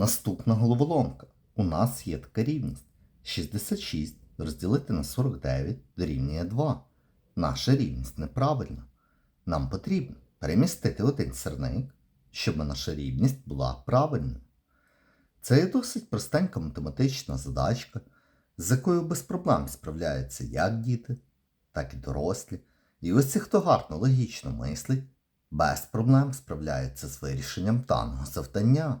Наступна головоломка. У нас є така рівність. 66 розділити на 49 дорівнює 2. Наша рівність неправильна. Нам потрібно перемістити один сирник, щоб наша рівність була правильною. Це є досить простенька математична задачка, з якою без проблем справляються як діти, так і дорослі. І ось ці, хто гарно логічно мислить, без проблем справляється з вирішенням даного завдання.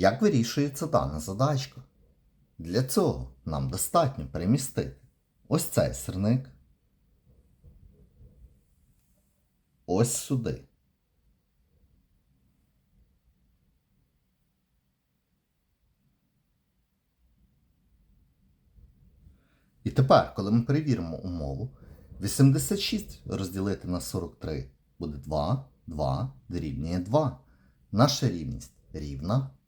Як вирішується дана задачка? Для цього нам достатньо перемістити ось цей сирник ось сюди. І тепер, коли ми перевіримо умову, 86 розділити на 43 буде 2, 2 дорівнює 2. Наша рівність рівна,